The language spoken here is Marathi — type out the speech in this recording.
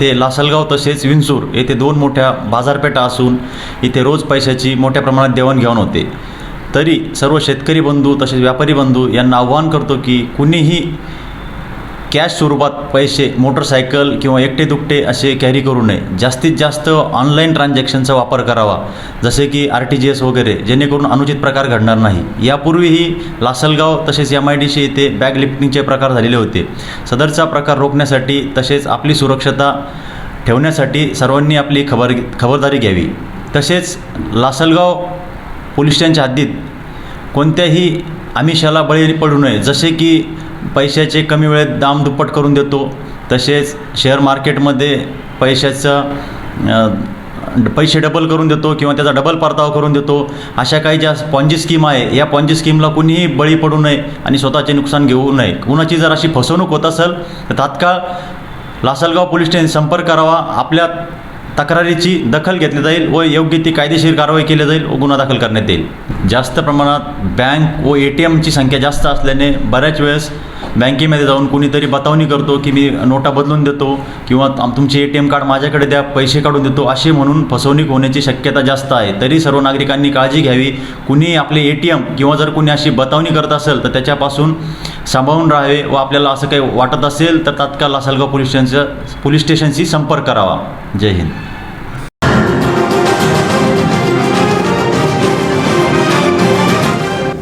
ते लासलगाव तसेच विंचूर येथे दोन मोठ्या बाजारपेठा असून इथे रोज पैशाची मोठ्या प्रमाणात देवाणघेवाण होते. तरी सर्व शेतकरी बंधू तसेच व्यापारी बंधू यांना आव्हान करतो की कुणीही कॅश स्वरूपात पैसे मोटरसायकल किंवा एकटे दुकटे असे कॅरी करू नये. जास्तीत जास्त ऑनलाईन ट्रान्झॅक्शनचा वापर करावा. जसे की आर टी जी एस वगैरे जेणेकरून अनुचित प्रकार घडणार नाही. यापूर्वीही लासलगाव तसेच एम आय डी सी येथे बॅग लिफ्टिंगचे प्रकार झालेले होते. सदरचा प्रकार रोखण्यासाठी तसेच आपली सुरक्षता ठेवण्यासाठी सर्वांनी आपली खबर खबरदारी घ्यावी. तसेच लासलगाव पोलीस स्टेशनच्या हद्दीत कोणत्याही आमिषाला बळी पडू नये. जसे की पैशाचे कमी वेळेत दाम दुप्पट करून देतो. तसेच शेअर मार्केटमध्ये पैशाचं पैसे डबल करून देतो किंवा त्याचा डबल परतावा करून देतो. अशा काही ज्या पॉन्जी स्कीम आहे या पॉन्जी स्कीमला कुणीही बळी पडू नये आणि स्वतःचे नुकसान घेऊ नये. कुणाची जर अशी फसवणूक होत असेल तर तात्काळ लासलगाव पोलीस स्टेशन संपर्क करावा. आपल्या तक्रारीची दखल घेतली जाईल व योग्य ती कायदेशीर कारवाई केली जाईल व गुन्हा दाखल करण्यात येईल. जास्त प्रमाणात बँक व ए टी एमची संख्या जास्त असल्याने बऱ्याच वेळेस बँकेमध्ये जाऊन कुणीतरी बतावणी करतो की मी नोटा बदलून देतो किंवा तुमचे ए टी एम कार्ड माझ्याकडे द्या पैसे काढून देतो असे म्हणून फसवणूक होण्याची शक्यता जास्त आहे. तरी सर्व नागरिकांनी काळजी घ्यावी. कुणी आपले ए टी एम किंवा जर कुणी अशी बतावणी करत असेल तर त्याच्यापासून सांभाळून राहावे व आपल्याला असं काही वाटत असेल तर तात्काळ लासलगाव पोलीस स्टेशनचं पोलीस स्टेशनशी संपर्क करावा. जय हिंद.